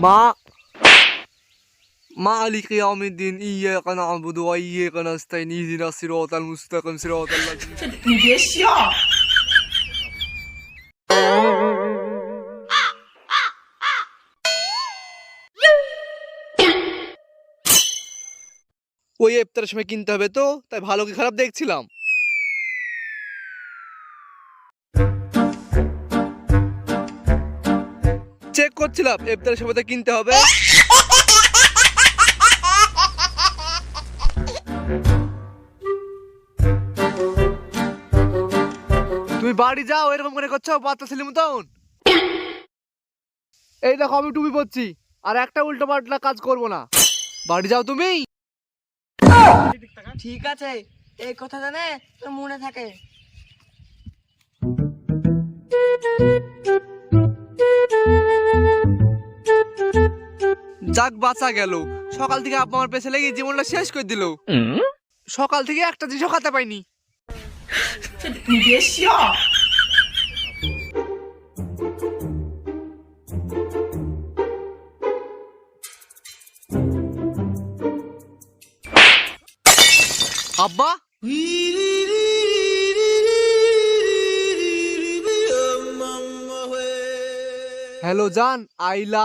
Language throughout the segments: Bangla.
মা মালিক ইয়াউমিদ্দিন ইয়াকা নাবুদু ওয়া ইয়াকা নাস্তাইন ইহদিনাস সিরাতাল মুস্তাকিম সিরাতাল লাযিনা ওই ইফতারের সময় কিনতে হবে তো তাই ভালো কি খারাপ দেখছিলাম? চেক করছিলাম ইফতারের সময় তো কিনতে হবে। তুমি বাড়ি যাও, এরকম করে করছ, বাচ্চা ছেলে মতন? এই দেখো, আমি টুপি পরছি, আর একটা উল্টো পাল্টা কাজ করব না। বাড়ি যাও তুমি। ঠিক আছে, এই কথা জানে তোর মনে থাকে। যাক, বাঁচা গেল। সকাল থেকে আব্বা আমার পেছে লেগে জীবনটা শেষ করে দিল। সকাল থেকে একটা জিনিসও খাতে পাইনি। আব্বা? হ্যালো জান, আইলা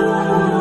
Oh